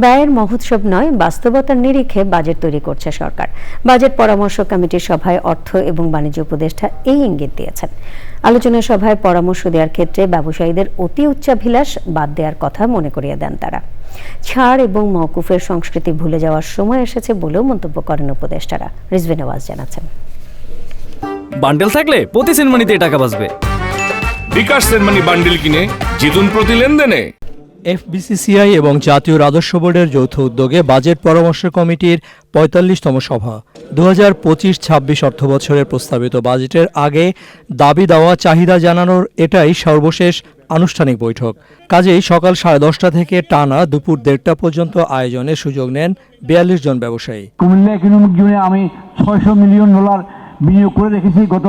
ব্যয়ের মহোৎসব নয় বাস্তবতার নিরিখে বাজেট তৈরি করছে সরকার। বাজেট পরামর্শ কমিটির সভায় অর্থ এবং বাণিজ্য উপদেষ্টা এই ইঙ্গিত দিয়েছেন। আলোচনা সভায় পরামর্শ দেওয়ার ক্ষেত্রে ব্যবসায়ীদের অতি উচ্চাভিলাষ বাদ দেওয়ার কথা মনে করিয়ে দেন তারা। ছাড় এবং মওকুফের সংস্কৃতি ভুলে যাওয়ার সময় এসেছে বলেও মন্তব্য করেন উপদেষ্টারা রিজভি নওয়াজ জানাচ্ছেন। বান্ডেল থাকলে প্রতি সেনমানিতে টাকা বাঁচবে। বিকাশ সেনমানি বান্ডিল কিনে জিতুন প্রতি লেনদেনে। এফবিসিসিআই এবং জাতীয় রাজস্ব বোর্ডের যৌথ উদ্যোগে বাজেট পরামর্শ কমিটির পঁয়তাল্লিশতম সভা। দু হাজার পঁচিশ ছাব্বিশ অর্থবছরের প্রস্তাবিত বাজেটের আগে দাবি দেওয়া, চাহিদা জানানোর এটাই সর্বশেষ আনুষ্ঠানিক বৈঠক। কাজেই সকাল সাড়ে দশটা থেকে টানা দুপুর দেড়টা পর্যন্ত আয়োজনের সুযোগ নেন বিয়াল্লিশ জন ব্যবসায়ী। কুমিল্লা ইকোনমিক জোনে আমি ছয়শো মিলিয়ন ডলার বিনিয়োগ করে রেখেছি। গত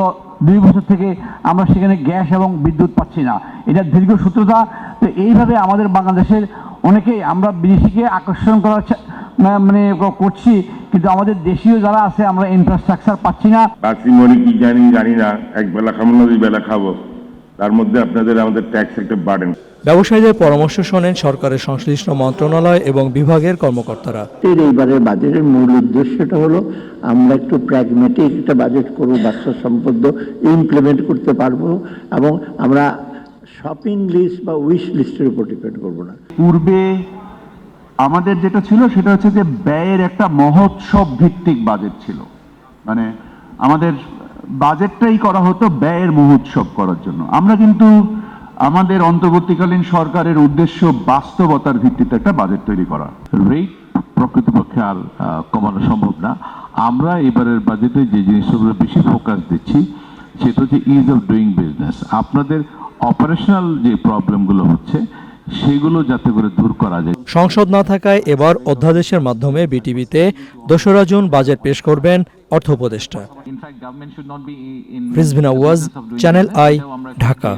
দুই বছর থেকে আমরা সেখানে গ্যাস এবং বিদ্যুৎ পাচ্ছি না। এটা দীর্ঘ সূত্রতা। তো এইভাবে আমাদের বাংলাদেশের অনেকেই আমরা বিদেশিকে আকর্ষণ করার মানে করছি কিন্তু আমাদের দেশীয় যারা আছে আমরা ইনফ্রাস্ট্রাকচার পাচ্ছি না। মরি কি জানি জানি না। এক বেলা খাব না দুই বেলা খাব। তার মধ্যে আপনাদের আমাদের ট্যাক্স একটা বাড়েন ব্যবসায়ীদের পরামর্শ শোনেন সরকারের সংশ্লিষ্ট মন্ত্রণালয় এবং বিভাগের কর্মকর্তারা। এর এইবারের বাজেটের মূল উদ্দেশ্যটা হলো আমরা একটু প্র্যাগমেটিক একটা বাজেট করব বাস্তবসম্পদ ইমপ্লিমেন্ট করতে পারব এবং আমরা শপিং লিস্ট বা উইশ লিস্টের উপর ডিপেন্ড করব না। পূর্বে আমাদের যেটা ছিল সেটা হচ্ছে যে ব্যয়ের একটা মহোৎসব ভিত্তিক বাজেট ছিল। মানে আমাদের বাজেটটাই করা হতো ব্যয়ের মহোৎসব করার জন্য। আমরা কিন্তু আমাদের অন্তর্বর্তীকালীন সরকারের উদ্দেশ্য বাস্তবতার ভিত্তিতে একটা বাজেট তৈরি করা। রেট প্রকৃতপক্ষে আর কমানো সম্ভব না। আমরা এবারের বাজেটে যে জিনিসগুলো বেশি ফোকাস দিচ্ছি সেটা হচ্ছে ইজ অফ ডুইং বিজনেস আপনাদের অপারেশনাল যে প্রবলেমগুলো হচ্ছে সেগুলো যাতে করে দূর করা যায়। সংসদ না থাকায় এবার অধ্যাদেশের মাধ্যমে বিটিভিতে দোসরা জুন বাজেট পেশ করবেন অর্থ উপদেষ্টা। Rizvina Waz channel I Dhaka